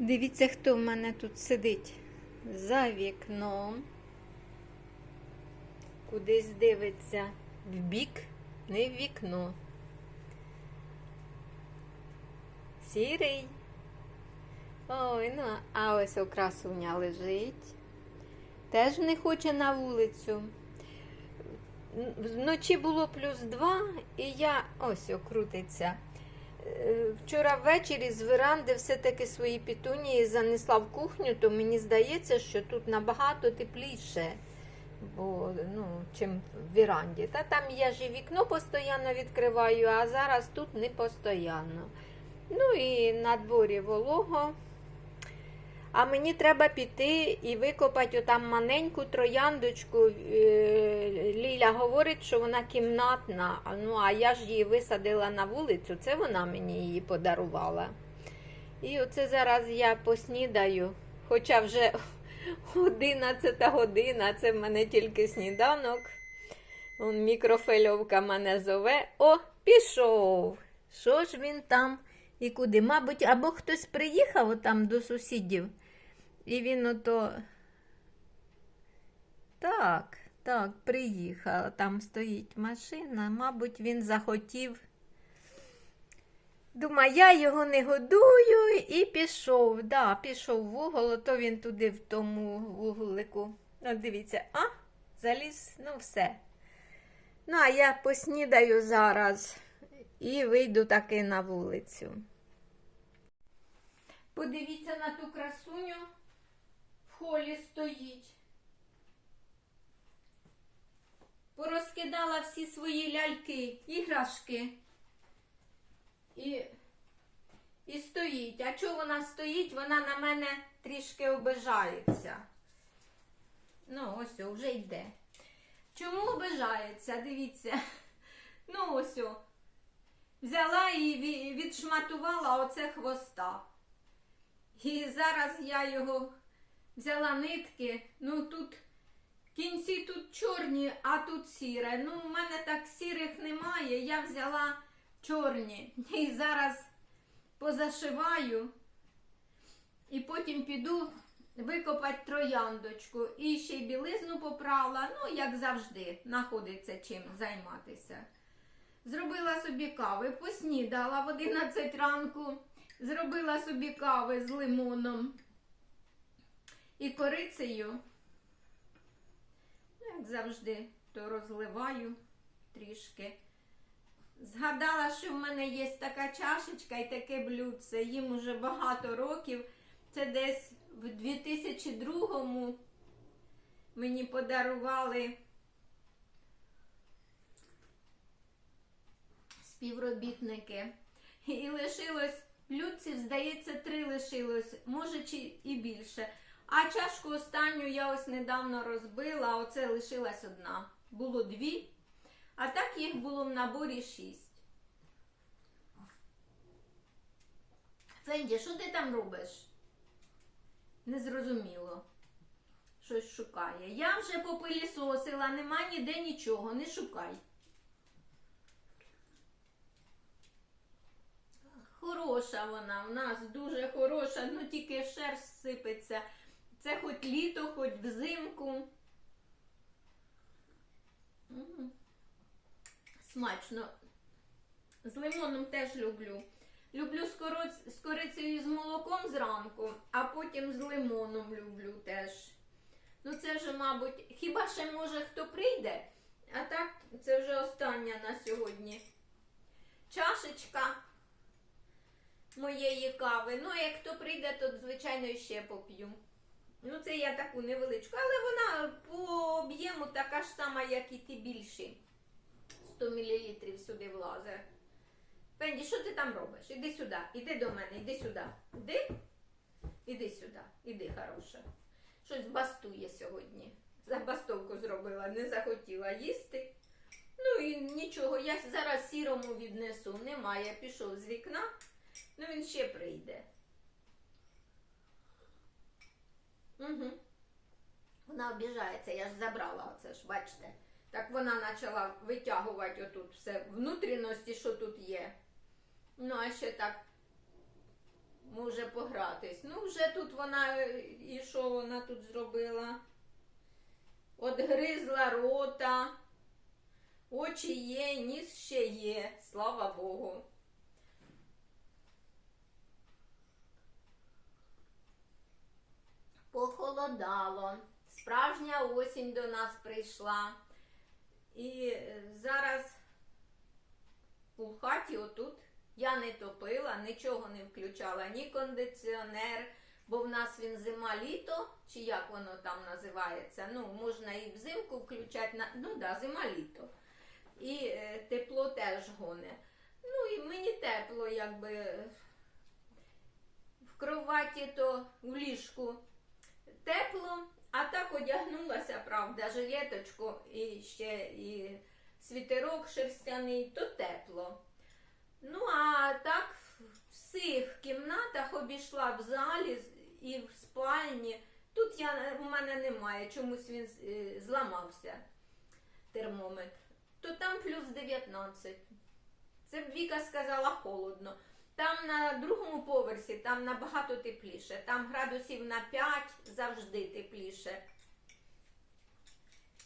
Дивіться, хто в мене тут сидить за вікном. Кудись дивиться в бік, не в вікно. Сірий. Ой, ну, а ось окрасуня лежить. Теж не хоче на вулицю. Вночі було плюс два, і я ось окрутиться. Е, Вчора ввечері з веранди все-таки свої пітунії занесла в кухню, то мені здається, що тут набагато тепліше, бо, ну, чим в віранді. Та там я ж і вікно постійно відкриваю, а зараз тут не постійно. Ну і на дворі волого. А мені треба піти і викопати отам маленьку трояндочку. Е, Ліля говорить, що вона кімнатна. Ну, а я ж її висадила на вулицю, це вона мені її подарувала. І оце зараз я поснідаю. Хоча вже 11 година, це в мене тільки сніданок. Вон мікрофильовка мене зове. О, пішов. Що ж він там і куди? Мабуть, або хтось приїхав там до сусідів. І він ото. Так, так, приїхав. Там стоїть машина. Мабуть, він захотів. Думаю, я його не годую і пішов. Да, пішов в угол, то він туди в тому вуглику. От дивіться, а, заліз, ну все. Ну, а я поснідаю зараз і вийду таки на вулицю. Подивіться на ту красуню в холі стоїть. Порозкидала всі свої ляльки, іграшки. І, і стоїть. А чого вона стоїть? Вона на мене трішки обижається. Ну, ось, о, вже йде. Чому обижається? Дивіться. Ну, ось. о. Взяла і відшматувала оце хвоста. І зараз я його взяла нитки. Ну тут кінці тут чорні, а тут сіре. Ну, у мене так сірих немає. Я взяла чорні. І зараз позашиваю. І потім піду викопати трояндочку. І ще й білизну попрала. Ну, як завжди, знаходиться чим займатися. Зробила собі кави, поснідала в 11 ранку. Зробила собі кави з лимоном і корицею. Ну, Як завжди, то розливаю трішки. Згадала, що в мене є така чашечка і таке блюдце. Їм уже багато років. Це десь в 2002-му мені подарували співробітники. І лишилось блюдців, здається, три лишилось, може чи і більше. А чашку останню я ось недавно розбила, а оце лишилась одна. Було дві, а так їх було в наборі шість. Фенді, що ти там робиш? Незрозуміло. Щось шукає. Я вже попилісосила, нема ніде нічого, не шукай. Хороша вона, в нас дуже хороша, ну тільки шерсть сипеться. Це хоч літо, хоч взимку. Смачно. З лимоном теж люблю. Люблю з, з корицею і з молоком зранку, а потім з лимоном люблю теж. Ну це вже, мабуть, хіба ще може хто прийде? А так, це вже остання на сьогодні. Чашечка моєї кави. Ну, як хто прийде, то, звичайно, ще поп'ю. Ну, це я таку невеличку, але вона по об'єму така ж сама, як і ті більші. 100 мл сюди влазить. Пенді, що ти там робиш? Іди сюди, іди до мене, іди сюди. Іди? Іди сюди, іди, хороша. Щось бастує сьогодні. Забастовку зробила, не захотіла їсти. Ну і нічого, я зараз сірому віднесу. Немає, пішов з вікна. Ну він ще прийде. Угу. Вона обіжається, я ж забрала оце ж, бачите. Так вона почала витягувати отут все внутрішності, що тут є. Ну, а ще так може погратись. Ну, вже тут вона і що вона тут зробила? Одгризла рота. Очі є, ніс ще є, слава Богу. Похолодало. Справжня осінь до нас прийшла. І е, зараз у хаті отут я не топила, нічого не включала, ні кондиціонер, бо в нас він зима-літо, чи як воно там називається. Ну, можна і взимку включати, на... ну да, зима-літо. І е, тепло теж гоне. Ну і мені тепло, якби в кроваті, то в ліжку тепло, а так одягнулася, правда, жилеточку і ще і світерок шерстяний, то тепло. Ну, а так в всіх кімнатах обійшла в залі і в спальні. Тут я, у мене немає, чомусь він е, зламався термометр. То там плюс 19. Це б Віка сказала холодно. Там на другому поверсі там набагато тепліше. Там градусів на 5 завжди тепліше.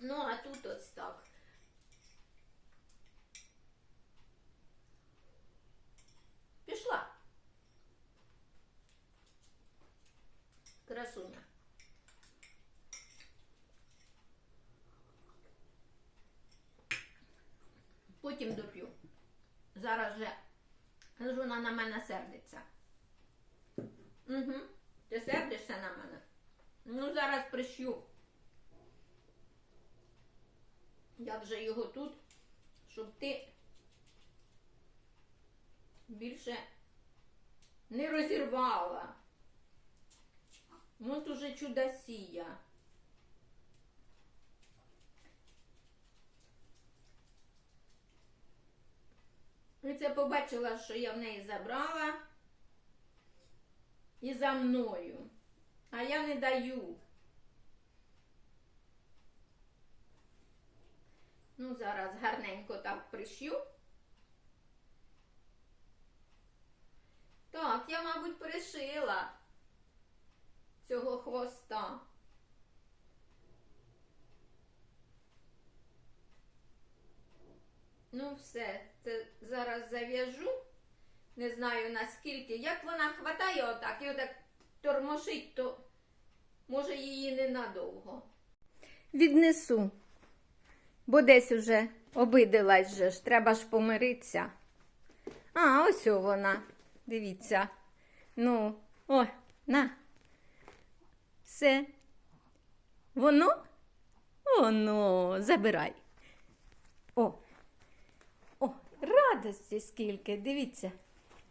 Ну, а тут ось так. Пішла. Красуня. Потім доп'ю. Зараз же ж вона на мене сердиться. Угу. Ти сердишся на мене? Ну, зараз прищу. Як же його тут, щоб ти більше не розірвала. От уже чудосія. Це побачила, що я в неї забрала і за мною. А я не даю. Ну, зараз гарненько так пришью. Так, я, мабуть, пришила цього хвоста. Ну, все, це зараз зав'яжу. Не знаю наскільки. Як вона хватає отак і отак тормошить, то може її ненадовго. Віднесу, бо десь уже обидилась же ж, треба ж помиритися. А, ось вона. Дивіться. Ну, о, на. Все. Воно? Воно, забирай. О. О, радості скільки, дивіться.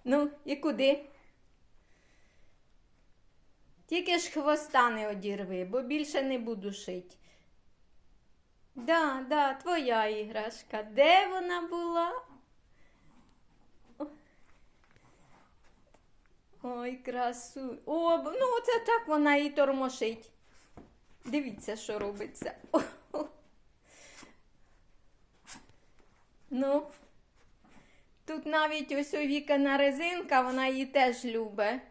Ну, і куди? Тільки ж хвоста не одірви, бо більше не буду шить. Да, да, твоя іграшка. Де вона була? Ой, красу. О, ну оце так вона і тормошить. Дивіться, що робиться. Ну, тут навіть ось у вікана резинка, вона її теж любить.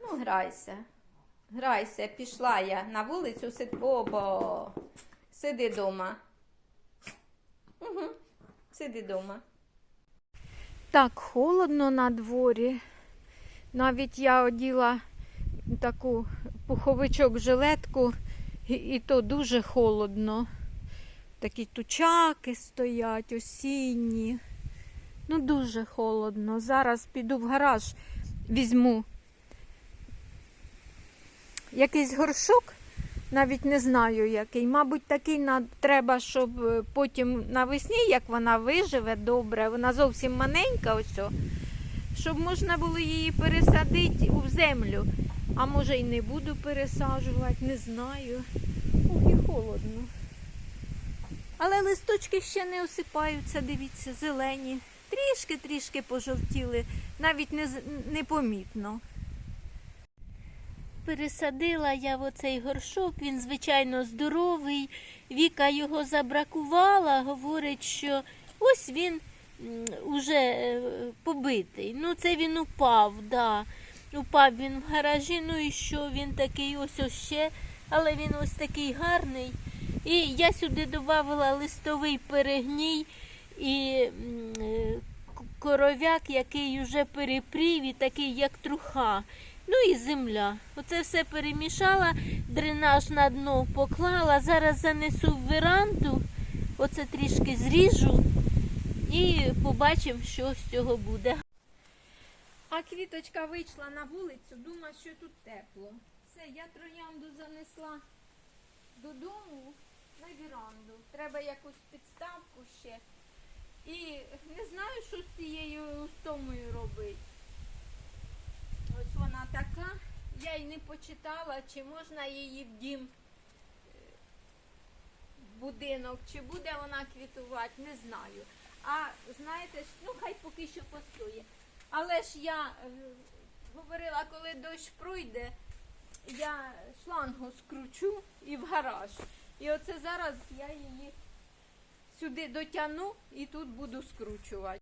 Ну, грайся. Грайся, пішла я на вулицю, сид... Обо. Сиди дома. Угу. Сиди дома. Так, холодно на дворі. Навіть я оділа таку пуховичок жилетку, і, і то дуже холодно. Такі тучаки стоять осінні. Ну, дуже холодно. Зараз піду в гараж, візьму якийсь горшок, навіть не знаю який. Мабуть, такий треба, щоб е, потім навесні, як вона виживе добре, вона зовсім маленька, ось, щоб можна було її пересадити у землю. А може і не буду пересаджувати, не знаю. Ох, і холодно. Але листочки ще не осипаються, дивіться, зелені. Трішки-трішки пожовтіли, навіть не, непомітно. Пересадила я в оцей горшок, він, звичайно, здоровий. Віка його забракувала, говорить, що ось він уже е, побитий. Ну, це він упав, да. Упав він в гаражі, ну і що він такий ось ось ще, але він ось такий гарний. І я сюди додавала листовий перегній і е, коров'як, який вже перепрів і такий, як труха. Ну і земля. Оце все перемішала, дренаж на дно поклала. Зараз занесу в веранду, оце трішки зріжу і побачимо, що з цього буде. А квіточка вийшла на вулицю, думає, що тут тепло. Все, я троянду занесла додому на віранду. Треба якусь підставку ще. І не знаю, що з цією стомою робити. Ось вона така. Я й не почитала, чи можна її в дім е, в будинок, чи буде вона квітувати, не знаю. А знаєте, ну хай поки що постоє. Але ж я е, говорила, коли дощ пройде, я шлангу скручу і в гараж. І оце зараз я її сюди дотягну і тут буду скручувати.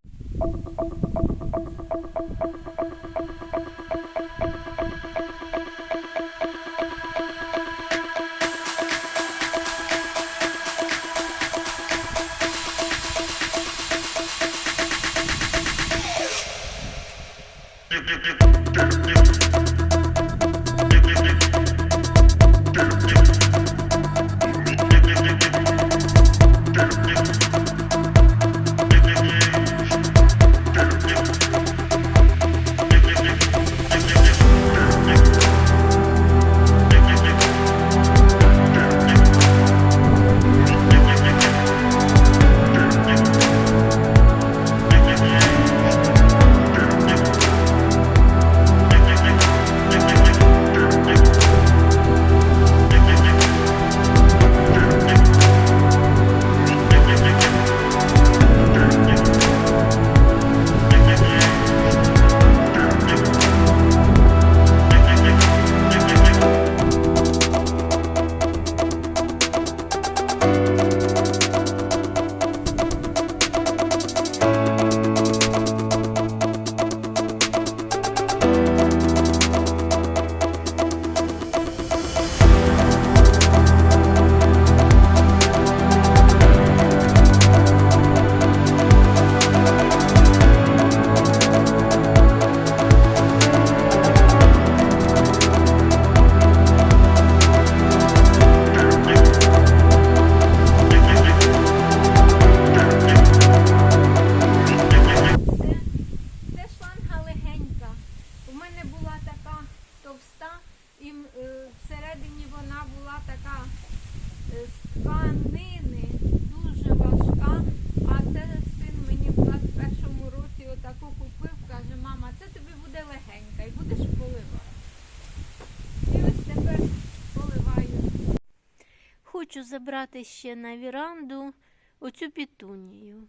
Забрати ще на віранду оцю пітунію.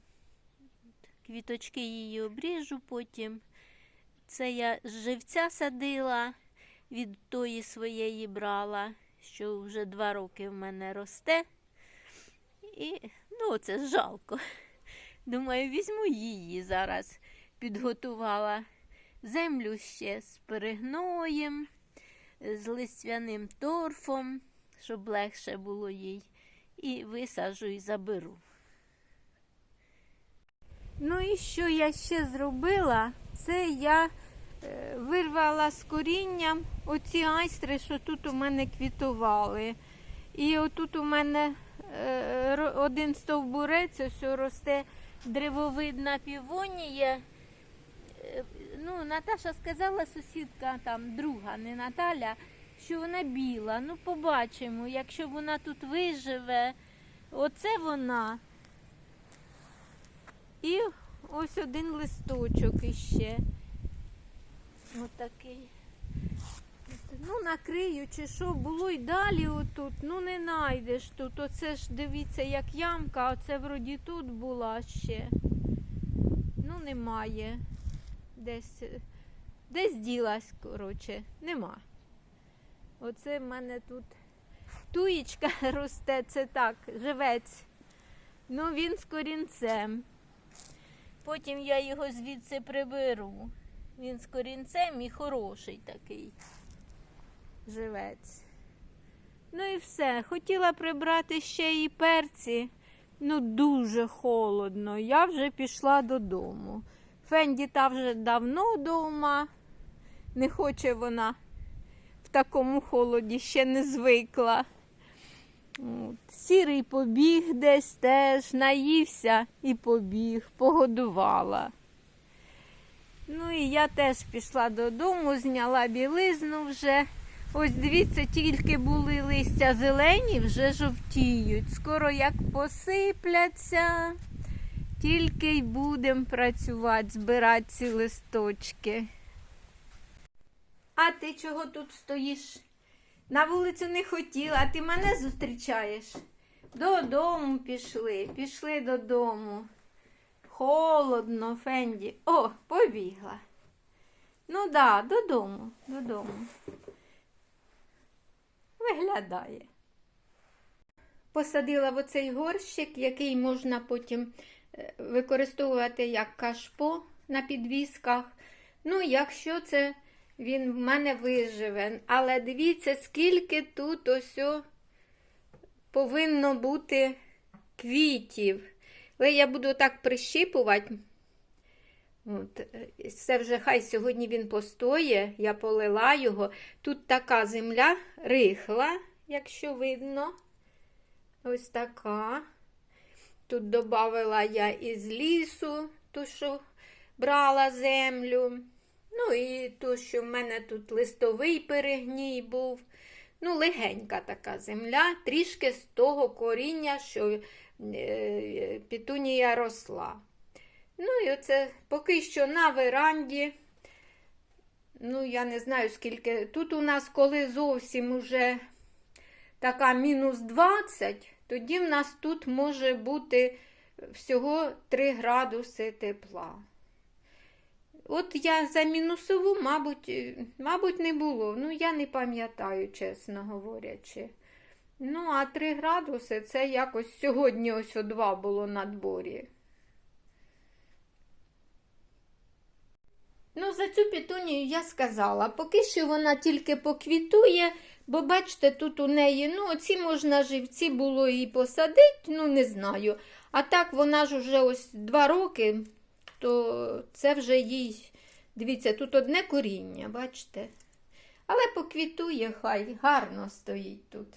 Квіточки її обріжу потім. Це я з живця садила, від тої своєї брала, що вже два роки в мене росте. І ну, це жалко. Думаю, візьму її зараз. Підготувала землю ще з перегноєм, з листвяним торфом, щоб легше було їй. І висаджу і заберу. Ну і що я ще зробила? Це я е, вирвала з корінням оці айстри, що тут у мене квітували. І отут у мене е, один стовбурець, ось росте древовидна півонія. Е, Ну, Наташа сказала, сусідка там, друга, не Наталя, що вона біла. Ну, побачимо, якщо вона тут виживе. Оце вона. І ось один листочок іще. Отакий. Ну, накрию чи що, було й далі отут. Ну не знайдеш тут. Оце ж дивіться, як ямка, а це вроді тут була ще. Ну, немає. Десь, десь ділась, коротше, нема. Оце в мене тут туєчка росте, це так, живець. Ну, він з корінцем. Потім я його звідси приберу. Він з корінцем і хороший такий живець. Ну і все. Хотіла прибрати ще і перці. Ну, дуже холодно. Я вже пішла додому. Фенді та вже давно вдома. Не хоче вона такому холоді ще не звикла. От. Сірий побіг десь теж, наївся і побіг, погодувала. Ну і я теж пішла додому, зняла білизну вже. Ось дивіться, тільки були листя зелені, вже жовтіють. Скоро як посипляться, тільки й будемо працювати, збирати ці листочки. А ти чого тут стоїш? На вулицю не хотіла, а ти мене зустрічаєш. Додому пішли, пішли додому. Холодно, Фенді. О, побігла. Ну да, додому, додому. Виглядає. Посадила в оцей горщик, який можна потім е, використовувати як кашпо на підвісках. Ну, якщо це він в мене виживе. Але дивіться, скільки тут ось повинно бути квітів. Але я буду так прищіпувати. От, це вже хай сьогодні він постоє, я полила його. Тут така земля рихла, якщо видно. Ось така. Тут додавала я із лісу, ту, що брала землю. Ну і то, що в мене тут листовий перегній був. Ну, легенька така земля, трішки з того коріння, що е, пітунія росла. Ну, і оце поки що на веранді. Ну, я не знаю, скільки. Тут у нас, коли зовсім уже така мінус 20, тоді в нас тут може бути всього 3 градуси тепла. От я за мінусову, мабуть, е, мабуть, не було. Ну, я не пам'ятаю, чесно говорячи. Ну, а 3 градуси це якось сьогодні ось о 2 було на дворі. Ну, за цю пітунію я сказала, поки що вона тільки поквітує, бо бачите, тут у неї, ну, оці можна живці було і посадити, ну, не знаю. А так вона ж уже ось два роки, то це вже їй, дивіться, тут одне коріння, бачите? Але поквітує, хай гарно стоїть тут.